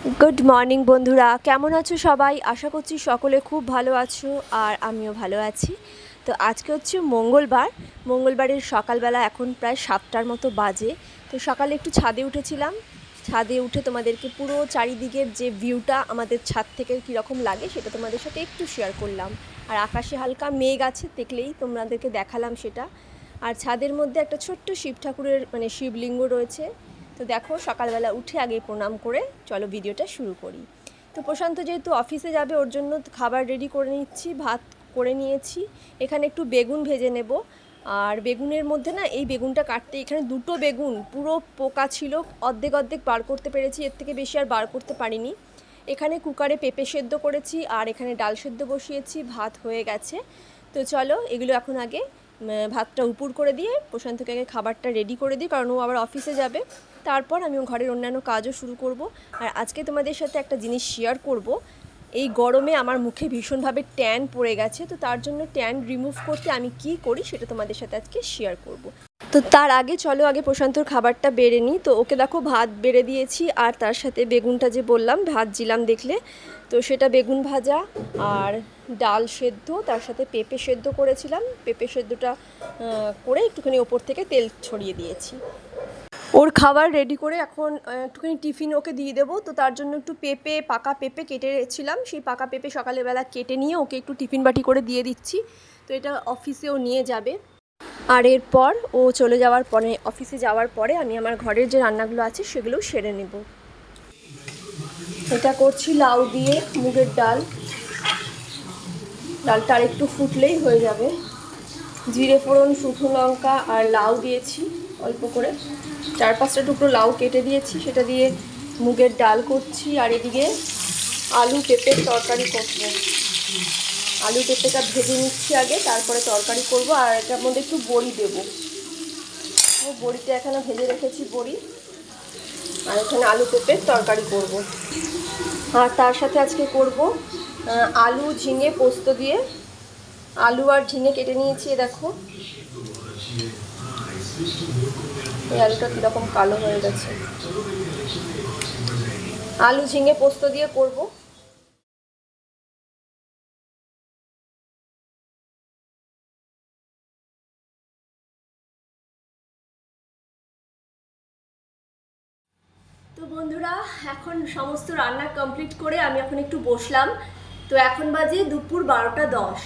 Good morning বন্ধুরা। কেমন আছো সবাই? আশা করছি সকলে খুব ভালো আছো আর আমিও ভালো আছি। তো আজকে হচ্ছে মঙ্গলবার। মঙ্গলবারের সকালবেলা এখন প্রায় সাতটার মতো বাজে। তো সকালে একটু ছাদে উঠেছিলাম। ছাদে উঠে তোমাদেরকে পুরো চারিদিকের যে ভিউটা আমাদের ছাদ থেকে কীরকম লাগে সেটা তোমাদের সাথে একটু শেয়ার করলাম। আর আকাশে হালকা মেঘ আছে দেখলেই তোমাদেরকে দেখালাম সেটা। আর ছাদের মধ্যে একটা ছোট্ট শিব ঠাকুরের মানে শিবলিঙ্গ রয়েছে। তো দেখো, সকালবেলা উঠে আগে প্রণাম করে চলো ভিডিওটা শুরু করি। তো প্রশান্ত যেহেতু অফিসে যাবে, ওর জন্য খাবার রেডি করে নিচ্ছি, ভাত করে নিয়েছি। এখানে একটু বেগুন ভেজে নেব। আর বেগুনের মধ্যে না, এই বেগুনটা কাটতে এখানে দুটো বেগুন, পুরো পোকা ছিল, অর্ধেক অর্ধেক বার করতে পেরেছি, এর থেকে বেশি আর বার করতে পারিনি। এখানে কুকারে পেঁপে সেদ্ধ করেছি, আর এখানে ডাল সেদ্ধ বসিয়েছি, ভাত হয়ে গেছে। তো চলো, এগুলো এখন আগে ভাতটা উপুর করে দিয়ে প্রশান্তকে আগে খাবারটা রেডি করে দিই, কারণ ও আবার অফিসে যাবে। তারপর আমি ঘরের অন্যান্য কাজও শুরু করব। আর আজকে তোমাদের সাথে একটা জিনিস শেয়ার করব। এই গরমে আমার মুখে ভীষণভাবে ট্যান পড়ে গেছে, তো তার জন্য ট্যান রিমুভ করতে আমি কি করি সেটা তোমাদের সাথে আজকে শেয়ার করব। তো তার আগে চলো, আগে প্রশান্তর খাবারটা বেড়ে নিই। তো ওকে দেখো ভাত বেড়ে দিয়েছি, আর তার সাথে বেগুনটা যে বললাম ভাত জিলাম দেখলে। তো সেটা বেগুন ভাজা, আর ডাল সেদ্ধ, তার সাথে পেঁপে সেদ্ধ করেছিলাম। পেঁপে সেদ্ধটা করে একটুখানি ওপর থেকে তেল ছড়িয়ে দিয়েছি। ওর খাবার রেডি করে এখন একটুখানি টিফিন ওকে দিয়ে দেবো। তো তার জন্য একটু পেঁপে, পাকা পেঁপে কেটে সেই পাকা পেঁপে সকালবেলা কেটে নিয়ে ওকে একটু টিফিন বাটি করে দিয়ে দিচ্ছি। তো এটা অফিসেও নিয়ে যাবে। আর এরপর ও চলে যাওয়ার পরে, অফিসে যাওয়ার পরে আমি আমার ঘরের যে রান্নাগুলো আছে সেগুলোও সেরে নেব। এটা করছি লাউ দিয়ে মুগের ডাল। ডালটা আর একটু ফুটলেই হয়ে যাবে। জিরে ফোড়ন, শুকনো লঙ্কা আর লাউ দিয়েছি অল্প করে। চার পাঁচটা টুকরো লাউ কেটে দিয়েছি, সেটা দিয়ে মুগের ডাল করছি আর এদিকে আলু পেঁপের তরকারি করব। আলু পেঁপেটা ভেজে নিচ্ছি আগে, তারপরে তরকারি করব আর এটার মধ্যে একটু বড়ি দেবো। বড়িটা এখানে ভেজে রেখেছি বড়ি। আর এখানে আলু পেঁপের তরকারি করব। আর তার সাথে আজকে করব আলু, ঝিঙে, পোস্ত দিয়ে। আলু আর ঝিঙে কেটে নিয়েছি দেখো। আলুটা কীরকম কালো হয়ে গেছে। আলু, ঝিঙে, পোস্ত দিয়ে করব। তো বন্ধুরা, এখন সমস্ত রান্না কমপ্লিট করে আমি এখন একটু বসলাম। তো এখন বাজে দুপুর বারোটা দশ।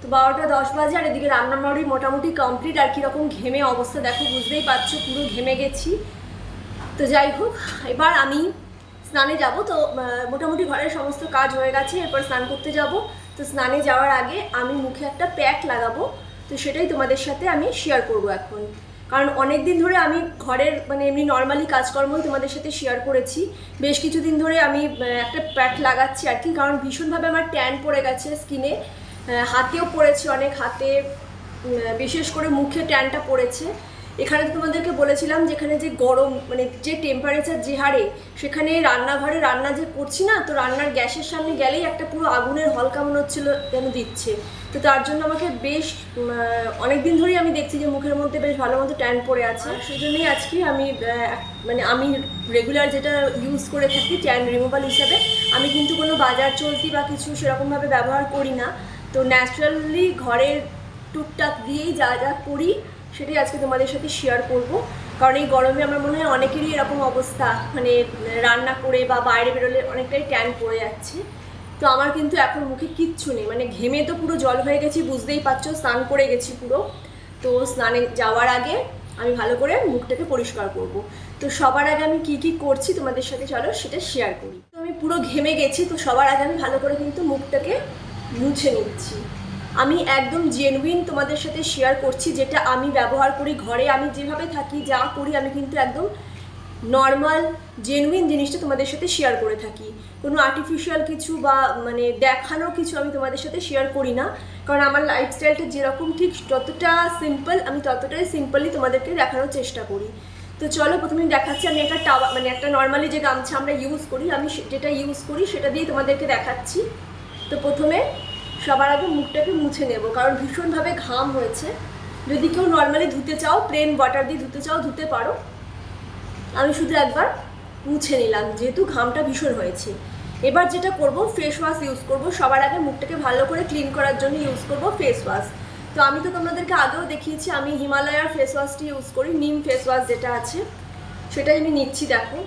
তো বারোটা দশ বাজে আর এদিকে রান্নাবাড়ি মোটামুটি কমপ্লিট আর কীরকম ঘেমে অবস্থা দেখো, বুঝতেই পারছ, পুরো ঘেমে গেছি। তো যাই হোক, এবার আমি স্নানে যাব। তো মোটামুটি ঘরের সমস্ত কাজ হয়ে গেছে, এরপর স্নান করতে যাব। তো স্নানে যাওয়ার আগে আমি মুখে একটা প্যাক লাগাবো। তো সেটাই তোমাদের সাথে আমি শেয়ার করব এখন। কারণ অনেক দিন ধরে আমি ঘরের মানে এমনি নর্মালি কাজকর্ম তোমাদের সাথে শেয়ার করেছি। বেশ কিছুদিন ধরে আমি একটা প্যাট লাগাচ্ছি আর কি, কারণ ভীষণভাবে আমার ট্যান পড়ে গেছে স্কিনে হাতেও পড়েছে অনেক, হাতে বিশেষ করে মুখে ট্যানটা পড়েছে। এখানে তোমাদেরকে বলেছিলাম যেখানে যে গরম মানে যে টেম্পারেচার যে হারে সেখানে রান্নাঘরে রান্না যে করছি না, তো রান্নার গ্যাসের সামনে গেলেই একটা পুরো আগুনের হলকা মনে হচ্ছিল যেন দিচ্ছে। তো তার জন্য আমাকে বেশ অনেক দিন ধরেই আমি দেখছি যে মুখের মধ্যে বেশ ভালো মতো ট্যান পড়ে আছে। সেই জন্যই আজকে আমি মানে আমি রেগুলার যেটা ইউজ করে থাকি ট্যান রিমুভাল হিসাবে, আমি কিন্তু কোনো বাজার চলতি বা কিছু সেরকমভাবে ব্যবহার করি না। তো ন্যাচারালি ঘরের টুকটাক দিয়েই যা যা করি সেটাই আজকে তোমাদের সাথে শেয়ার করব। কারণ এই গরমে আমার মনে হয় অনেকেরই এরকম অবস্থা মানে রান্না করে বা বাইরে বেরোলে অনেকটাই ট্যান পড়ে যাচ্ছে। তো আমার কিন্তু এখন মুখে কিচ্ছু নেই মানে ঘেমে তো পুরো জল হয়ে গেছি, বুঝতেই পারছ, স্নান করে গেছি পুরো। তো স্নানে যাওয়ার আগে আমি ভালো করে মুখটাকে পরিষ্কার করব। তো সবার আগে আমি কি কি করছি তোমাদের সাথে চলো সেটা শেয়ার করি। তো আমি পুরো ঘেমে গেছি, তো সবার আগে আমি ভালো করে কিন্তু মুখটাকে মুছে নিচ্ছি। আমি একদম জেনুইন তোমাদের সাথে শেয়ার করছি যেটা আমি ব্যবহার করি ঘরে। আমি যেভাবে থাকি, যা করি, আমি কিন্তু একদম নর্মাল জেনুইন জিনিসটা তোমাদের সাথে শেয়ার করে থাকি। কোনো আর্টিফিশিয়াল কিছু বা মানে দেখানো কিছু আমি তোমাদের সাথে শেয়ার করি না। কারণ আমার লাইফস্টাইলটা যেরকম, ঠিক যতটা সিম্পল আমি ততটাই সিম্পলি তোমাদেরকে দেখানোর চেষ্টা করি। তো চলো, প্রথমে দেখাচ্ছি, আমি একটা টাওয়া মানে একটা নর্মালি যে গামছা আমরা ইউজ করি, আমি যেটা ইউজ করি, সেটা দিয়ে তোমাদেরকে দেখাচ্ছি। তো প্রথমে সবার আগে মুখটাকে মুছে নেব, কারণ ভীষণভাবে ঘাম হয়েছে। যদি কেউ নর্মালি ধুতে চাও প্লেন ওয়াটার দিয়ে ধুতে চাও, ধুতে পারো। আমি শুধু একবার মুছে নিলাম, যেহেতু ঘামটা ভীষণ হয়েছে। এবার যেটা করব ফেস ওয়াশ ইউজ করব। সবার আগে মুখটাকে ভালো করে ক্লিন করার জন্য ইউজ করব ফেস ওয়াশ তো আমি তো তোমাদেরকে আগেও দেখিয়েছি, আমি হিমালয়ার ফেস ওয়াশটি ইউজ করি, নিম ফেস ওয়াশ যেটা আছে, সেটাই আমি নিচ্ছি, দেখো।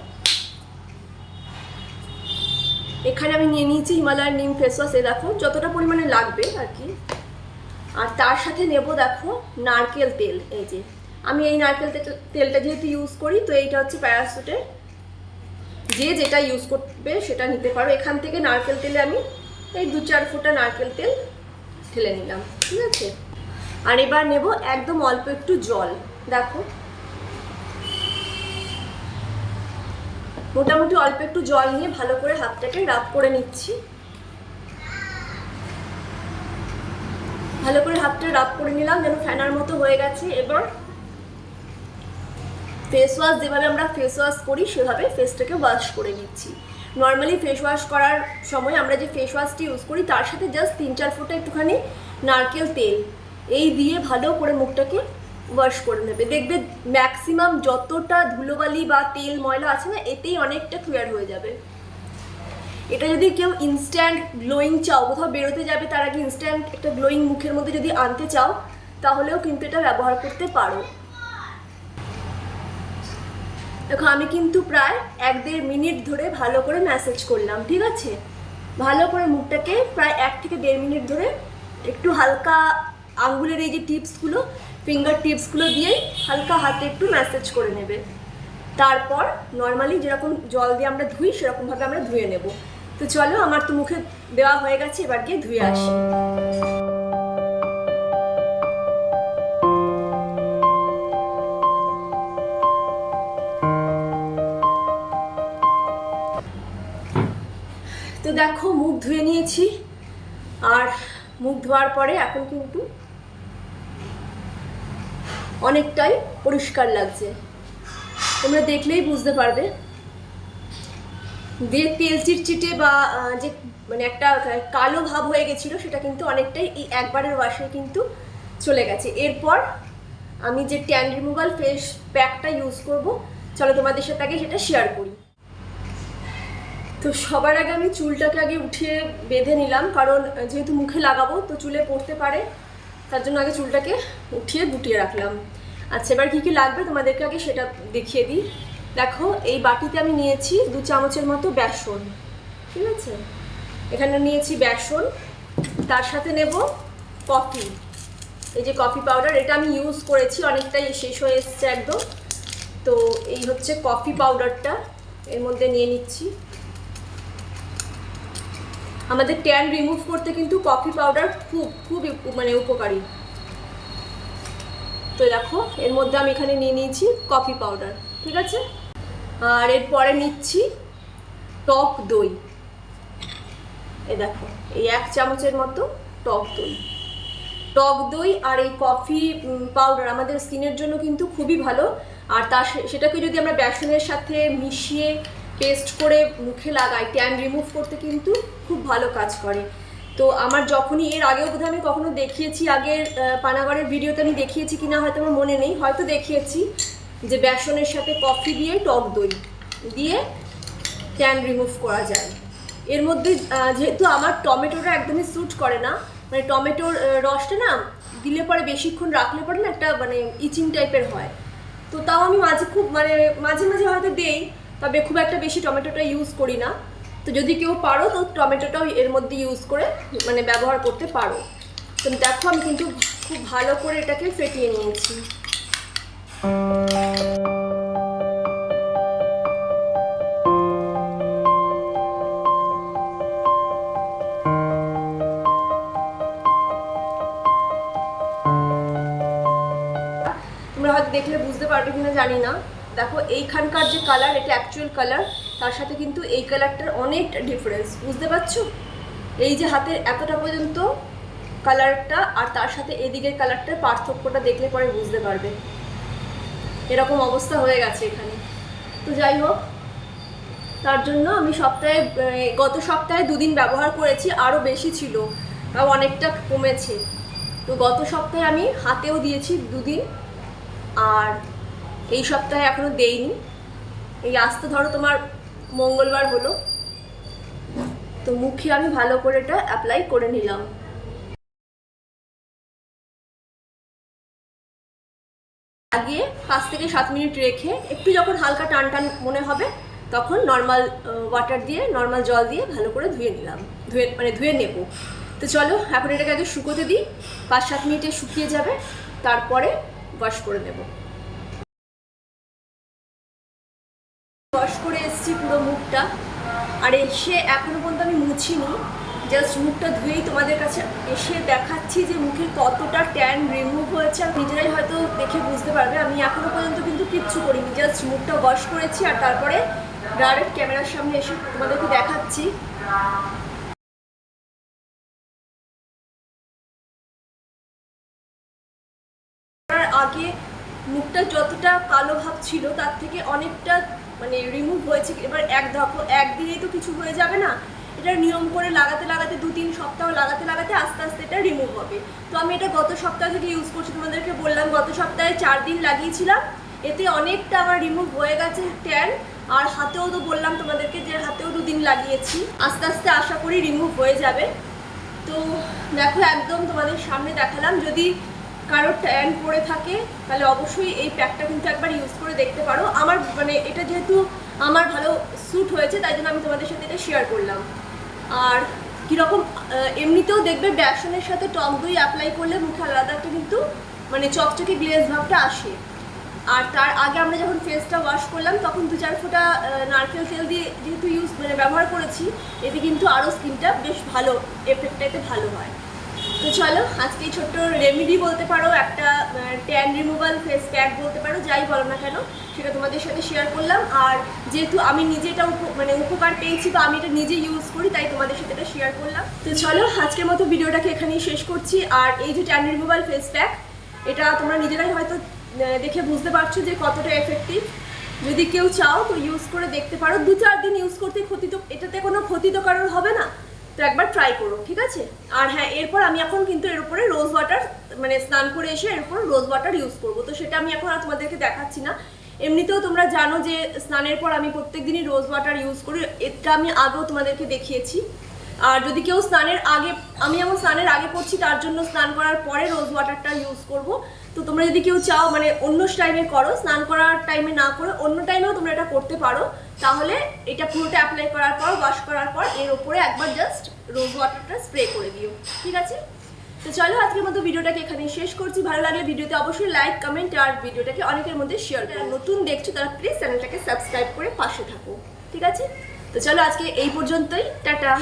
এখানে আমি নিয়ে নিয়েছি হিমালয়ার নিম ফেস ওয়াশ, এ দেখো, যতটা পরিমাণে লাগবে আর কি। আর তার সাথে নেব, দেখো, নারকেল তেল, এই যে। আমি এই নারকেল তেলটা যেহেতু ইউজ করি, তো এইটা হচ্ছে প্যারাসুটের যে যেটা ইউজ করবে, সেটা নিতে পারো। এখান থেকে নারকেল তেলে আমি এই দু চার ফোঁটা নারকেল তেল ঢেলে নিলাম, ঠিক আছে? আর এবার নেব একদম অল্প একটু জল, দেখো। মোটামুটি অল্প একটু জল নিয়ে ভালো করে হাতটাকে রাব করে নিচ্ছি। ভালো করে হাতটা রাব করে নিলাম, যেন ফ্যানার মতো হয়ে গেছে। এবার ফেস ওয়াশ যেভাবে আমরা ফেস ওয়াশ করি, সেভাবে ফেসটাকে ওয়াশ করে নিচ্ছি। নর্মালি ফেস ওয়াশ করার সময় আমরা যে ফেস ওয়াশটি ইউজ করি, তার সাথে জাস্ট তিন চার ফোঁটা একটুখানি নারকেল তেল, এই দিয়ে ভালো করে মুখটাকে ওয়াশ করে নেবে। দেখবে ম্যাক্সিমাম যতটা ধুলোবালি বা তেল, ময়লা আছে না, এতেই অনেকটা ক্লিয়ার হয়ে যাবে। এটা যদি কেউ ইনস্ট্যান্ট গ্লোয়িং চাও, কোথাও বেরোতে যাবে, তার আগে ইনস্ট্যান্ট একটা গ্লোয়িং মুখের মধ্যে যদি আনতে চাও, তাহলেও কিন্তু এটা ব্যবহার করতে পারো। দেখো, আমি কিন্তু প্রায় এক দেড় মিনিট ধরে ভালো করে ম্যাসেজ করলাম, ঠিক আছে? ভালো করে মুখটাকে প্রায় এক থেকে দেড় মিনিট ধরে একটু হালকা আঙ্গুলের এই যে টিপসগুলো ফিঙ্গার টিপসগুলো দিয়েই হালকা হাতে একটু ম্যাসেজ করে নেবে। তারপর নর্মালি যেরকম জল দিয়ে আমরা ধুই সেরকমভাবে আমরা ধুয়ে নেব। তো চলো, আমার তো মুখে দেওয়া হয়ে গেছে, এবার গিয়ে ধুয়ে আসি। তো দেখো, মুখ ধুয়ে নিয়েছি। আর মুখ ধোয়ার পরে এখন কিন্তু অনেকটাই পরিষ্কার লাগছে। তোমরা দেখলেই বুঝতে পারবে। যে তেল চিটচিটে বা যে মানে একটা কালো ভাব হয়ে গেছিল, সেটা কিন্তু অনেকটাই এই একবারের ওয়াশে কিন্তু চলে গেছে। এরপর আমি যে ট্যান রিমুভাল ফেস প্যাকটা ইউজ করব, চলো তোমাদের সাথে আগে সেটা শেয়ার করি। তো সবার আগে আমি চুলটাকে আগে উঠিয়ে বেঁধে নিলাম, কারণ যেহেতু মুখে লাগাবো, তো চুলে পড়তে পারে। তার জন্য আগে চুলটাকে উঠিয়ে গুটিয়ে রাখলাম। আচ্ছা এবার কী কী লাগবে তোমাদেরকে আগে সেটা দেখিয়ে দিই। দেখো, এই বাটিতে আমি নিয়েছি দু চামচের মতো বেসন, ঠিক আছে? এখানে নিয়েছি বেসন, তার সাথে নেব কফি। এই যে কফি পাউডার, এটা আমি ইউজ করেছি, অনেকটাই শেষ হয়ে এসছে একদম। তো এই হচ্ছে কফি পাউডারটা, এর মধ্যে নিয়ে নিচ্ছি। আমাদের ট্যান রিমুভ করতে কিন্তু কফি পাউডার খুব খুব মানে উপকারী। তো দেখো, এর মধ্যে আমি এখানে নিয়ে নিয়েছি কফি পাউডার ঠিক আছে? আর এরপরে নিচ্ছি টক দই। এ দেখো, এই এক চামচের মতো টক দই। টক দই আর এই কফি পাউডার আমাদের স্কিনের জন্য কিন্তু খুবই ভালো। আর তা সেটাকে যদি আমরা বেসনের সাথে মিশিয়ে পেস্ট করে মুখে লাগাই ট্যান রিমুভ করতে কিন্তু খুব ভালো কাজ করে। তো আমার যখনই এর আগেও বোধহয় আমি কখনো দেখিয়েছি, আগের পানাগড়ের ভিডিওতে আমি দেখিয়েছি কিনা হয়তো আমার মনে নেই, হয়তো দেখিয়েছি যে বেসনের সাথে কফি দিয়ে টক দই দিয়ে ট্যান রিমুভ করা যায়। এর মধ্যে যেহেতু আমার টমেটোটা একদমই স্যুট করে না মানে টমেটোর রসটা না দিলে পরে বেশিক্ষণ রাখলে পরে না একটা মানে ইচিং টাইপের হয়। তো তাও আমি মাঝে খুব মানে মাঝে মাঝে হয়তো দেই তবে খুব একটা বেশি টমেটোটা ইউজ করি না। তো যদি কেউ পারো, তো টমেটোটাও এর মধ্যে ইউজ করে মানে ব্যবহার করতে পারো। তো দেখো, আমি কিন্তু খুব ভালো করে এটাকে ফেটিয়ে নিয়েছি। তোমরা হয়তো দেখলে, বুঝতে পারবে কিনা জানি না। দেখো, এইখানকার যে কালার এটা অ্যাকচুয়াল কালার তার সাথে কিন্তু এই কালারটার অনেক ডিফারেন্স বুঝতে পারছ? এই যে হাতের এতটা পর্যন্ত কালারটা আর তার সাথে এদিকের কালারটার পার্থক্যটা দেখলে পরে বুঝতে পারবে। এরকম অবস্থা হয়ে গেছে এখানে। তো যাই হোক, তার জন্য আমি সপ্তাহে গত সপ্তাহে দুদিন ব্যবহার করেছি আরও বেশি ছিল, তাও অনেকটা কমেছে। তো গত সপ্তাহে আমি হাতেও দিয়েছি দুদিন, আর এই সপ্তাহে এখনও দেইনি। এই আসতে ধরো তোমার মঙ্গলবার হলো। তো মুখে আমি ভালো করে এটা অ্যাপ্লাই করে নিলাম। লাগিয়ে পাঁচ থেকে সাত মিনিট রেখে একটু যখন হালকা টান টান মনে হবে, তখন নর্মাল ওয়াটার দিয়ে নর্মাল জল দিয়ে ভালো করে ধুয়ে নিলাম। ধুয়ে মানে ধুয়ে নেব। তো চলো, এখন এটাকে আগে শুকোতে দিই। পাঁচ সাত মিনিটে শুকিয়ে যাবে। তারপরে ওয়াশ করে নেব। মুখটা। আর এসে এখনও পর্যন্ত আমি মুছিনি। জাস্ট মুখটা ধুয়েই তোমাদের কাছে এসে দেখাচ্ছি যে মুখে কতটা ট্যান রিমুভ হয়েছে। আর নিজেরাই হয়তো দেখে বুঝতে পারবে, আমি এখনও পর্যন্ত কিন্তু কিচ্ছু করিনি। জাস্ট মুখটা ওয়াশ করেছি আর তারপরে ডাইরেক্ট ক্যামেরার সামনে এসে তোমাদেরকে দেখাচ্ছি। আগে মুখটা যতটা কালো ভাব ছিল, তার থেকে অনেকটা মানে রিমুভ হয়েছে, এবার এক দেখো একদিনেই তো কিছু হয়ে যাবে না। এটা নিয়ম করে লাগাতে লাগাতে দু তিন সপ্তাহ লাগাতে লাগাতে আস্তে আস্তে এটা রিমুভ হবে। তো আমি এটা গত সপ্তাহ থেকে ইউজ করছি, তোমাদেরকে বললাম, গত সপ্তাহে চার দিন লাগিয়েছিলাম। এতে অনেকটা আমার রিমুভ হয়ে গেছে ট্যান আর হাতেও তো বললাম তোমাদেরকে যে হাতেও দুদিন লাগিয়েছি। আস্তে আস্তে আশা করি রিমুভ হয়ে যাবে। তো দেখো, একদম তোমাদের সামনে দেখালাম। যদি কারোর ট্যান পড়ে থাকে, তাহলে অবশ্যই এই প্যাকটা কিন্তু একবার ইউজ করে দেখতে পারো। আমার মানে এটা যেহেতু আমার ভালো স্যুট হয়েছে, তাই জন্য আমি তোমাদের সাথে এটা শেয়ার করলাম। আর কীরকম এমনিতেও দেখবে বেসনের সাথে টক দই অ্যাপ্লাই করলে মুখে আলাদা একটা কিন্তু মানে চকচকে গ্লেজ ভাবটা আসে। আর তার আগে আমরা যখন ফেসটা ওয়াশ করলাম, তখন দু চার ফোঁটা নারকেল তেল দিয়ে যেহেতু ইউজ মানে ব্যবহার করেছি, এতে কিন্তু আরও স্কিনটা বেশ ভালো এফেক্টটা এতে ভালো হয়। তো চলো, আজকে ছোট্ট রেমেডি বলতে পারো, একটা ট্যান রিমুভাল ফেস প্যাক বলতে পারো, যাই বলো না কেন, সেটা তোমাদের সাথে শেয়ার করলাম। আর যেহেতু আমি নিজে এটা মানে উপকার পেয়েছি বা আমি এটা নিজে ইউজ করি, তাই তোমাদের সাথে এটা শেয়ার করলাম। তো চলো, আজকের মতো ভিডিওটাকে এখানেই শেষ করছি। আর এই যে ট্যান রিমুভাল ফেস প্যাক এটা তোমরা নিজেরাই হয়তো দেখে বুঝতে পারছ যে কতটা এফেক্টিভ যদি কেউ চাও তো ইউজ করে দেখতে পারো। দু চার দিন ইউজ করতে ক্ষতি তো এটাতে কোনো ক্ষতি তো কারোর হবে না। তো একবার ট্রাই করো, ঠিক আছে? আর হ্যাঁ এরপর আমি এখন কিন্তু এর উপরে রোজ ওয়াটার মানে স্নান করে এসে এর উপর রোজ ওয়াটার ইউজ করব। তো সেটা আমি এখন আর তোমাদেরকে দেখাচ্ছি না। এমনিতেও তোমরা জানো যে স্নানের পর আমি প্রত্যেক দিনই রোজ ওয়াটার ইউজ করি। এটা আমি আগেও তোমাদেরকে দেখিয়েছি। আর যদি কেউ স্নানের আগে, আমি যেমন স্নানের আগে করছি, তার জন্য স্নান করার পরে রোজ ওয়াটারটা ইউজ করব। তো তোমরা যদি কেউ চাও মানে অন্য টাইমে করো, স্নান করার টাইমে না করে অন্য টাইমেও তোমরা এটা করতে পারো। তাহলে এটা পুরোটা অ্যাপ্লাই করার পর ওয়াশ করার পর এর উপরে একবার জাস্ট রোজ ওয়াটারটা স্প্রে করে দিও, ঠিক আছে? তো চলো আজকের মতো ভিডিওটাকে এখানে শেষ করছি। ভালো লাগলে ভিডিওতে অবশ্যই লাইক কমেন্ট আর ভিডিওটাকে অনেকের মধ্যে শেয়ার করে। নতুন দেখছ তারা প্লিজ চ্যানেলটাকে সাবস্ক্রাইব করে পাশে থাকো, ঠিক আছে? তো চলো আজকে এই পর্যন্তই। টাটা!